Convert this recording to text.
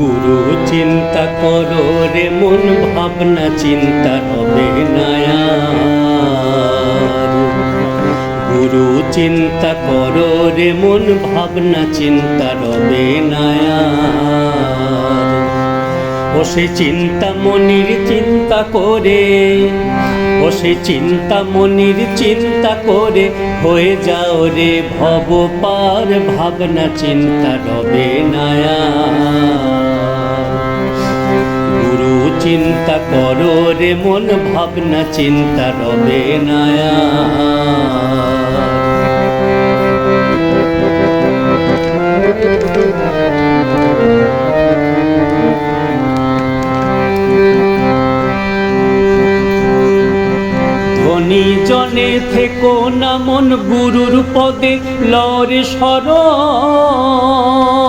গুরু চিন্তা করো রে মন, ভাবনা চিন্তা হবে নায়ার গুরু চিন্তা করো রে মন, ভাবনা চিন্তা রবে নায়ার ও সে চিন্তা মনির চিন্তা করে ও সে চিন্তা মনির চিন্তা করে, হয়ে যাও রে ভব পার ভাবনা চিন্তা রবে নায়ার চিন্তা করো রে মন, ভাবনা, চিন্তা রবে নায়ার ধনী জনে থেকো না মন, গুরুর পদে লরে শরণ